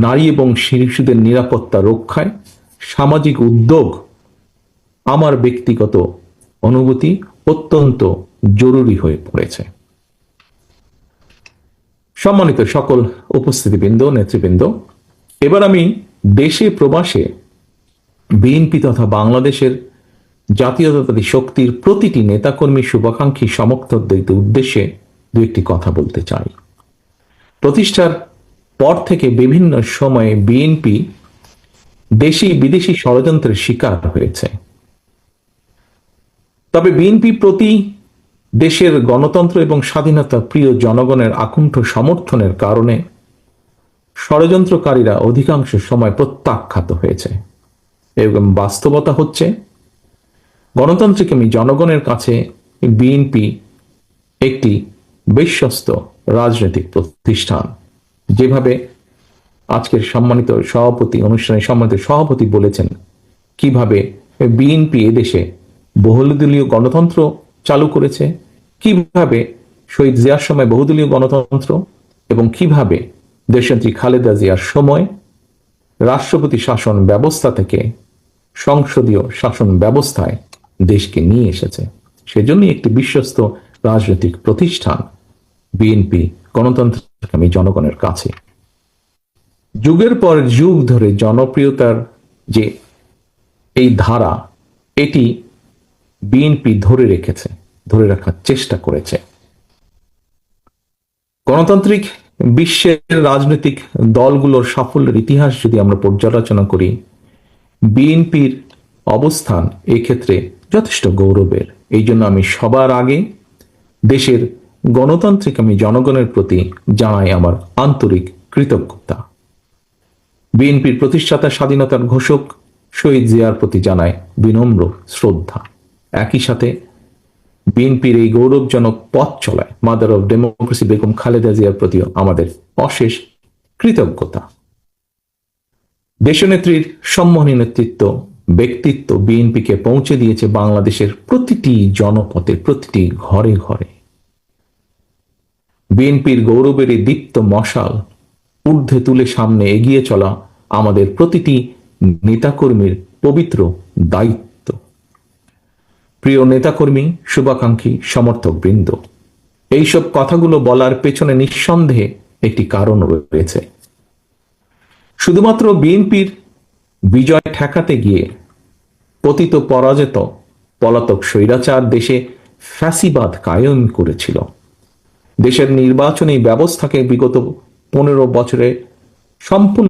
নারী এবং শিশুদের নিরাপত্তা রক্ষায় সামাজিক উদ্যোগ আমার ব্যক্তিগত অনুভূতি অত্যন্ত জরুরি হয়ে পড়েছে। সম্মানিত সকল উপস্থিতিবৃন্দ, নেতৃবৃন্দ, এবার আমি দেশে প্রবাসে বিএনপি তথা বাংলাদেশের জাতীয়তাবাদী শক্তির প্রতিটি নেতাকর্মী শুভাকাঙ্ক্ষী সমর্থকদের উদ্দেশ্যে দু একটি কথা বলতে চাই। প্রতিষ্ঠার পর থেকে বিভিন্ন সময়ে বিএনপি দেশি বিদেশি ষড়যন্ত্রের শিকার হয়েছে। তবে বিএনপি প্রতি দেশের গণতন্ত্র এবং স্বাধীনতা প্রিয় জনগণের আকুণ্ঠ সমর্থনের কারণে ষড়যন্ত্রকারীরা অধিকাংশ সময় প্রত্যাখ্যাত হয়েছে। এবং বাস্তবতা হচ্ছে, গণতান্ত্রিক আমি জনগণের কাছে বিএনপি একটি বিশ্বস্ত রাজনৈতিক প্রতিষ্ঠান। যেভাবে আজকের সম্মানিত সভাপতি অনুষ্ঠানে সম্মানিত সভাপতি বলেছেন, কীভাবে বিএনপি এদেশে বহুদলীয় গণতন্ত্র চালু করেছে, কীভাবে শহীদ জিয়ার সময় বহুদলীয় গণতন্ত্র এবং কীভাবে দেশনেত্রী খালেদা জিয়ার সময় রাষ্ট্রপতি শাসন ব্যবস্থা থেকে সংসদীয় শাসন ব্যবস্থায় দেশকে নিয়ে এসেছে। সেজন্যই একটি বিশ্বস্ত রাজনৈতিক প্রতিষ্ঠান বিএনপি গণতন্ত্রকামী জনগণের কাছে। যুগের পর যুগ ধরে জনপ্রিয়তার যে এই ধারা, এটি বিএনপি ধরে রেখেছে, ধরে রাখার চেষ্টা করেছে। গণতান্ত্রিক বিশ্বের রাজনৈতিক দলগুলোর সাফল্যের ইতিহাস যদি আমরা পর্যালোচনা করি বিএনপির অবস্থান এক্ষেত্রে যথেষ্ট গৌরবের। এই জন্য আমি সবার আগে দেশের গণতান্ত্রিক আমি জনগণের প্রতি জানাই আমার আন্তরিক কৃতজ্ঞতা। বিএনপির প্রতিষ্ঠাতা স্বাধীনতার ঘোষক শহীদ জিয়ার প্রতি জানায় বিনম্র শ্রদ্ধা। একই সাথে বিএনপির এই গৌরবজনক পথ চলায় mother of democracy Begum Khaleda জিয়ার প্রতিও আমাদের অশেষ কৃতজ্ঞতা। দেশনেত্রীর সম্মানী নেতৃত্ব, ব্যক্তিত্ব বিএনপিকে পৌঁছে দিয়েছে বাংলাদেশের প্রতিটি জনপথে, প্রতিটি ঘরে ঘরে। বিএনপির গৌরবের দীপ্ত মশাল ঊর্ধ্বে তুলে সামনে এগিয়ে চলা আমাদের প্রতিটি নেতাকর্মীর পবিত্র দায়িত্ব। প্রিয় নেতাকর্মী, শুভাকাঙ্ক্ষী সমর্থক বৃন্দ এইসব কথাগুলো বলার পেছনে নিঃসন্দেহে একটি কারণ রয়েছে। শুধুমাত্র বিএনপির বিজয় ঠেকাতে গিয়ে পতিত পরাজিত পলাতক স্বৈরাচার দেশে ফ্যাসিবাদ কায়েম করেছিল। দেশের নির্বাচনী ব্যবস্থাকে বিগত পনেরো বছরে সম্পূর্ণ